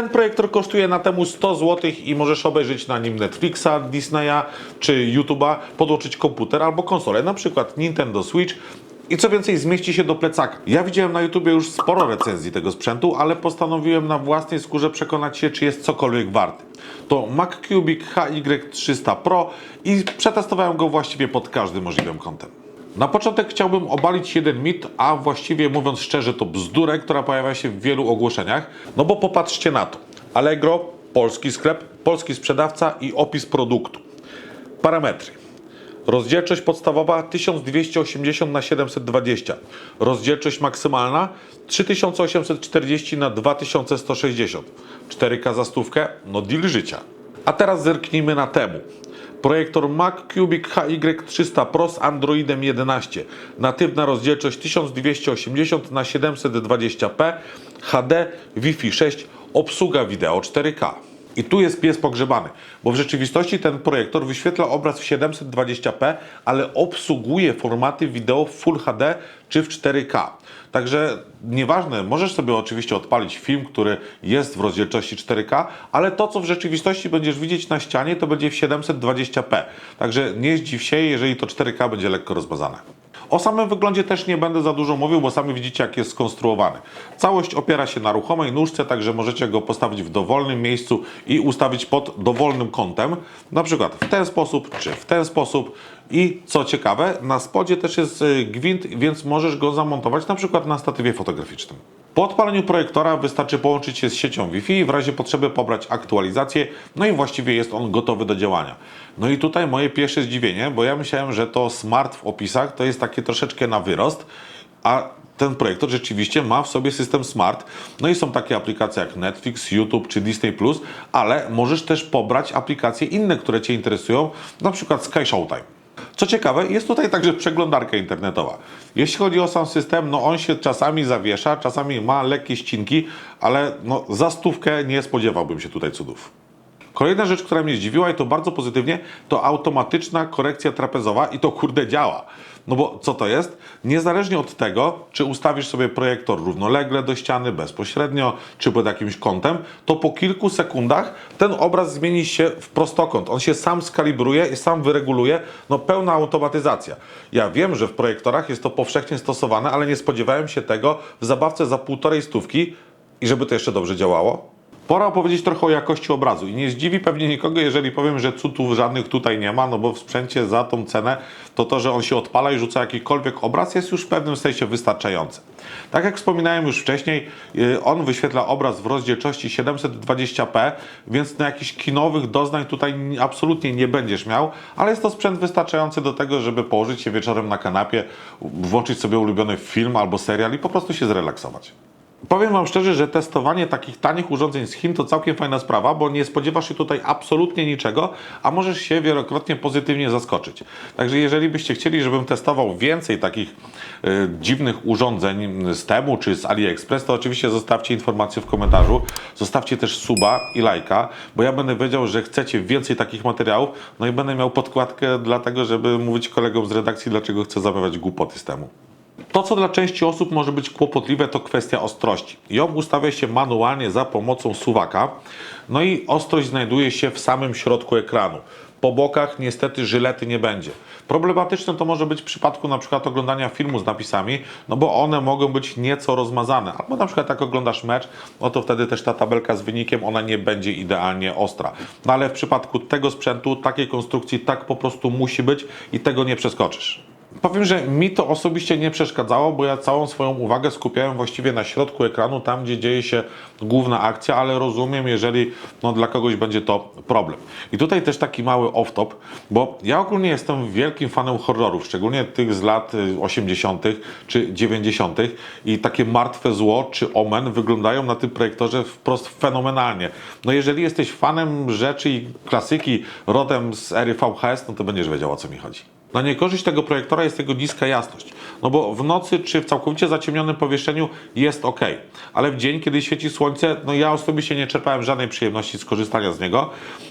Ten projektor kosztuje na temu 100 zł i możesz obejrzeć na nim Netflixa, Disneya czy YouTube'a, podłączyć komputer albo konsolę, na przykład Nintendo Switch i co więcej, zmieści się do plecaka. Ja widziałem na YouTubie już sporo recenzji tego sprzętu, ale postanowiłem na własnej skórze przekonać się, czy jest cokolwiek warty. To Mac Cubic HY300 Pro i przetestowałem go właściwie pod każdym możliwym kątem. Na początek chciałbym obalić jeden mit, a właściwie mówiąc szczerze to bzdurę, która pojawia się w wielu ogłoszeniach. No bo popatrzcie na to. Allegro, polski sklep, polski sprzedawca i opis produktu. Parametry. Rozdzielczość podstawowa 1280 na 720. Rozdzielczość maksymalna 3840 na 2160. 4K za stówkę? No deal życia. A teraz zerknijmy na temu. Projektor Mac Cubic HY300 Pro z Androidem 11. Natywna rozdzielczość 1280 na 720p, HD, Wi-Fi 6, obsługa wideo 4K. I tu jest pies pogrzebany, bo w rzeczywistości ten projektor wyświetla obraz w 720p, ale obsługuje formaty wideo w Full HD czy w 4K. Także nieważne, możesz sobie oczywiście odpalić film, który jest w rozdzielczości 4K, ale to, co w rzeczywistości będziesz widzieć na ścianie, to będzie w 720p. Także nie zdziw się, jeżeli to 4K będzie lekko rozmazane. O samym wyglądzie też nie będę za dużo mówił, bo sami widzicie, jak jest skonstruowany. Całość opiera się na ruchomej nóżce, także możecie go postawić w dowolnym miejscu i ustawić pod dowolnym kątem, na przykład w ten sposób czy w ten sposób. I co ciekawe, na spodzie też jest y, gwint, więc możesz go zamontować na przykład na statywie fotograficznym. Po odpaleniu projektora wystarczy połączyć się z siecią Wi-Fi i w razie potrzeby pobrać aktualizację, no i właściwie jest on gotowy do działania. No i tutaj moje pierwsze zdziwienie, bo ja myślałem, że to smart w opisach to jest takie troszeczkę na wyrost, a ten projektor rzeczywiście ma w sobie system smart. No i są takie aplikacje jak Netflix, YouTube czy Disney+, ale możesz też pobrać aplikacje inne, które Cię interesują, na przykład Sky Showtime. Co ciekawe, jest tutaj także przeglądarka internetowa. Jeśli chodzi o sam system, no on się czasami zawiesza, czasami ma lekkie ścinki, ale no za stówkę nie spodziewałbym się tutaj cudów. Kolejna rzecz, która mnie zdziwiła i to bardzo pozytywnie, to automatyczna korekcja trapezowa i to kurde działa. No bo co to jest? Niezależnie od tego, czy ustawisz sobie projektor równolegle do ściany, bezpośrednio, czy pod jakimś kątem, to po kilku sekundach ten obraz zmieni się w prostokąt. On się sam skalibruje i sam wyreguluje. No pełna automatyzacja. Ja wiem, że w projektorach jest to powszechnie stosowane, ale nie spodziewałem się tego w zabawce za półtorej stówki i żeby to jeszcze dobrze działało. Pora opowiedzieć trochę o jakości obrazu i nie zdziwi pewnie nikogo, jeżeli powiem, że cudów żadnych tutaj nie ma, no bo w sprzęcie za tą cenę to to, że on się odpala i rzuca jakikolwiek obraz jest już w pewnym sensie wystarczające. Tak jak wspominałem już wcześniej, yy, on wyświetla obraz w rozdzielczości 720p, więc na jakichś kinowych doznań tutaj absolutnie nie będziesz miał, ale jest to sprzęt wystarczający do tego, żeby położyć się wieczorem na kanapie, włączyć sobie ulubiony film albo serial i po prostu się zrelaksować. Powiem Wam szczerze, że testowanie takich tanich urządzeń z Chin to całkiem fajna sprawa, bo nie spodziewasz się tutaj absolutnie niczego, a możesz się wielokrotnie pozytywnie zaskoczyć. Także jeżeli byście chcieli, żebym testował więcej takich y, dziwnych urządzeń z Temu czy z AliExpress, to oczywiście zostawcie informację w komentarzu. Zostawcie też suba i lajka, bo ja będę wiedział, że chcecie więcej takich materiałów, no i będę miał podkładkę dlatego, żeby mówić kolegom z redakcji, dlaczego chcę zamawiać głupoty z Temu. To, co dla części osób może być kłopotliwe, to kwestia ostrości. Ją ustawia się manualnie za pomocą suwaka. No i ostrość znajduje się w samym środku ekranu. Po bokach niestety żylety nie będzie. Problematyczne to może być w przypadku na przykład oglądania filmu z napisami, no bo one mogą być nieco rozmazane. Albo na przykład jak oglądasz mecz, no to wtedy też ta tabelka z wynikiem, ona nie będzie idealnie ostra. No ale w przypadku tego sprzętu, takiej konstrukcji, tak po prostu musi być i tego nie przeskoczysz. Powiem, że mi to osobiście nie przeszkadzało, bo ja całą swoją uwagę skupiałem właściwie na środku ekranu, tam gdzie dzieje się główna akcja, ale rozumiem, jeżeli no, dla kogoś będzie to problem. I tutaj też taki mały off-top, bo ja ogólnie jestem wielkim fanem horrorów, szczególnie tych z lat y, 80. czy 90. i takie martwe zło czy omen wyglądają na tym projektorze wprost fenomenalnie. No jeżeli jesteś fanem rzeczy i klasyki rodem z ery VHS, no to będziesz wiedział o co mi chodzi. Na niekorzyść tego projektora jest jego niska jasność. No bo w nocy czy w całkowicie zaciemnionym pomieszczeniu jest ok, ale w dzień, kiedy świeci słońce, no ja osobiście nie czerpałem żadnej przyjemności z korzystania z niego.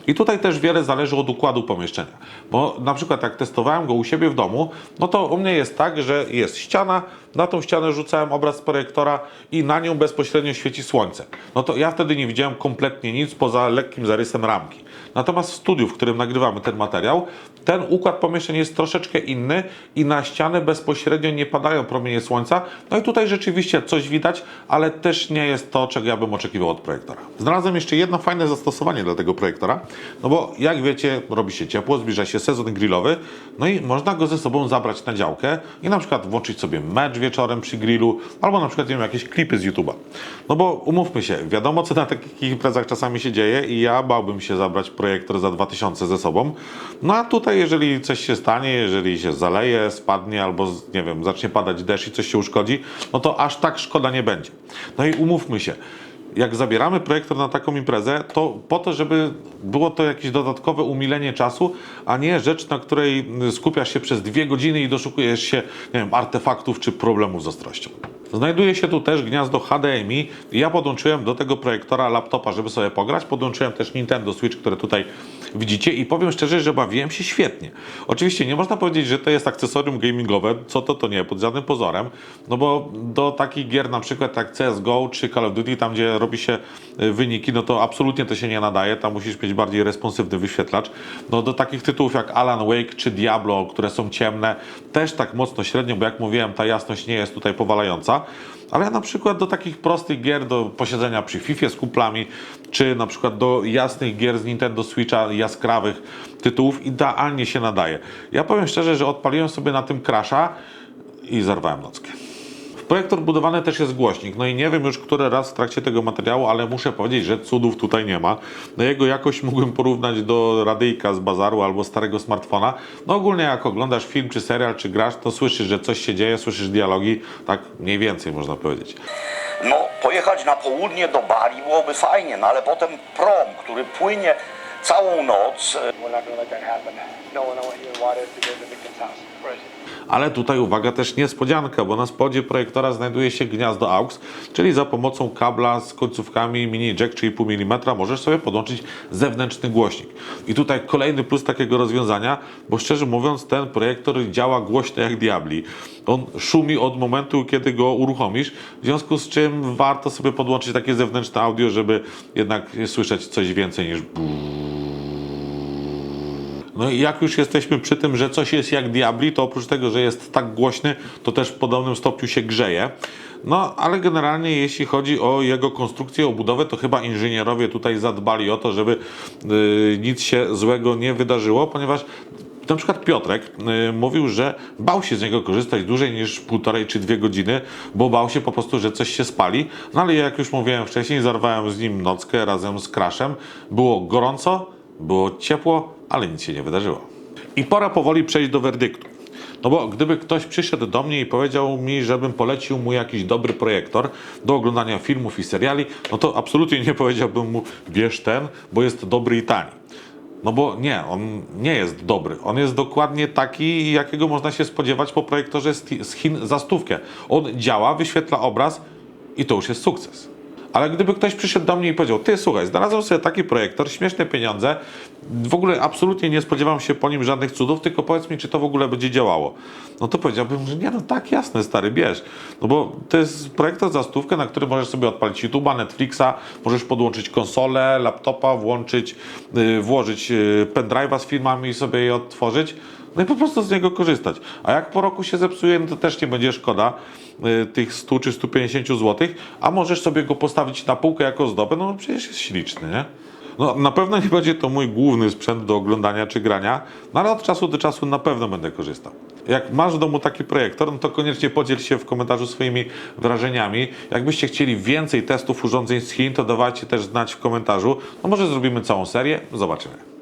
I tutaj też wiele zależy od układu pomieszczenia. Bo na przykład jak testowałem go u siebie w domu, no to u mnie jest tak, że jest ściana, na tą ścianę rzucałem obraz z projektora i na nią bezpośrednio świeci słońce. No to ja wtedy nie widziałem kompletnie nic poza lekkim zarysem ramki. Natomiast w studiu, w którym nagrywamy ten materiał, ten układ pomieszczeń jest troszeczkę inny i na ścianę bezpośrednio nie padają promienie słońca. No i tutaj rzeczywiście coś widać, ale też nie jest to, czego ja bym oczekiwał od projektora. Znalazłem jeszcze jedno fajne zastosowanie dla tego projektora, no bo jak wiecie, robi się ciepło, zbliża się sezon grillowy, no i można go ze sobą zabrać na działkę i na przykład włączyć sobie mecz wieczorem przy grillu, albo na przykład nie wiem, jakieś klipy z YouTube'a. No bo umówmy się, wiadomo co na takich imprezach czasami się dzieje i ja bałbym się zabrać projektor za 2000 ze sobą. No a tutaj jeżeli coś się stanie, jeżeli się zaleje, spadnie albo nie wiem, zacznie padać deszcz i coś się uszkodzi, no to aż tak szkoda nie będzie. No i umówmy się, jak zabieramy projektor na taką imprezę, to po to, żeby było to jakieś dodatkowe umilenie czasu, a nie rzecz, na której skupiasz się przez dwie godziny i doszukujesz się, nie wiem, artefaktów czy problemów z ostrością. Znajduje się tu też gniazdo HDMI. Ja podłączyłem do tego projektora laptopa, żeby sobie pograć. Podłączyłem też Nintendo Switch, które tutaj widzicie i powiem szczerze, że bawiłem się świetnie. Oczywiście nie można powiedzieć, że to jest akcesorium gamingowe, co to to nie, pod żadnym pozorem, no bo do takich gier na przykład jak CSGO czy Call of Duty, tam gdzie robi się y, wyniki, no to absolutnie to się nie nadaje, tam musisz mieć bardziej responsywny wyświetlacz. No do takich tytułów jak Alan Wake czy Diablo, które są ciemne, też tak mocno średnio, bo jak mówiłem, ta jasność nie jest tutaj powalająca. Ale na przykład do takich prostych gier, do posiedzenia przy FIFA z kuplami, czy na przykład do jasnych gier z Nintendo Switcha, jaskrawych tytułów, idealnie się nadaje. Ja powiem szczerze, że odpaliłem sobie na tym Crasha i zarwałem nockę. Projektor budowany też jest głośnik. No i nie wiem już który raz w trakcie tego materiału, ale muszę powiedzieć, że cudów tutaj nie ma. No jego jakość mógłbym porównać do radyjka z bazaru albo starego smartfona. No ogólnie jak oglądasz film, czy serial, czy grasz, to słyszysz, że coś się dzieje, słyszysz dialogi, tak mniej więcej można powiedzieć. No, pojechać na południe do Bali byłoby fajnie, no ale potem prom, który płynie całą noc, We're not to let that happen. No one went here water to go to the victim's house. Right. Ale tutaj uwaga też niespodzianka, bo na spodzie projektora znajduje się gniazdo AUX, czyli za pomocą kabla z końcówkami mini jack 3,5 mm możesz sobie podłączyć zewnętrzny głośnik. I tutaj kolejny plus takiego rozwiązania, bo szczerze mówiąc ten projektor działa głośno jak diabli. On szumi od momentu, kiedy go uruchomisz, w związku z czym warto sobie podłączyć takie zewnętrzne audio, żeby jednak słyszeć coś więcej niż no i jak już jesteśmy przy tym, że coś jest jak diabli, to oprócz tego, że jest tak głośny, to też w podobnym stopniu się grzeje. No, ale generalnie jeśli chodzi o jego konstrukcję, o budowę, to chyba inżynierowie tutaj zadbali o to, żeby yy, nic się złego nie wydarzyło, ponieważ na przykład Piotrek y, mówił, że bał się z niego korzystać dłużej niż półtorej czy dwie godziny, bo bał się po prostu, że coś się spali. No ale jak już mówiłem wcześniej, zarwałem z nim nockę razem z Crashem. Było gorąco, było ciepło, ale nic się nie wydarzyło. I pora powoli przejść do werdyktu. No bo gdyby ktoś przyszedł do mnie i powiedział mi, żebym polecił mu jakiś dobry projektor do oglądania filmów i seriali, no to absolutnie nie powiedziałbym mu, bierz ten, bo jest dobry i tani. No bo nie, on nie jest dobry. On jest dokładnie taki, jakiego można się spodziewać po projektorze z Chin za stówkę. On działa, wyświetla obraz i to już jest sukces. Ale gdyby ktoś przyszedł do mnie i powiedział, ty słuchaj, znalazłem sobie taki projektor, śmieszne pieniądze, w ogóle absolutnie nie spodziewam się po nim żadnych cudów, tylko powiedz mi, czy to w ogóle będzie działało. No to powiedziałbym, że nie, no tak, jasne, stary, bierz. No bo to jest projektor za stówkę, na który możesz sobie odpalić YouTube'a, Netflixa, możesz podłączyć konsolę, laptopa, włączyć, yy, włożyć yy, pendrive'a z filmami i sobie je odtworzyć. No i po prostu z niego korzystać. A jak po roku się zepsuje, no to też nie będzie szkoda y, tych 100 czy 150 zł, a możesz sobie go postawić na półkę jako zdobę, no przecież jest śliczny, nie? No, na pewno nie będzie to mój główny sprzęt do oglądania czy grania, no ale od czasu do czasu na pewno będę korzystał. Jak masz w domu taki projektor, no to koniecznie podziel się w komentarzu swoimi wrażeniami. Jakbyście chcieli więcej testów urządzeń z Chin, to dawajcie też znać w komentarzu. No może zrobimy całą serię, zobaczymy.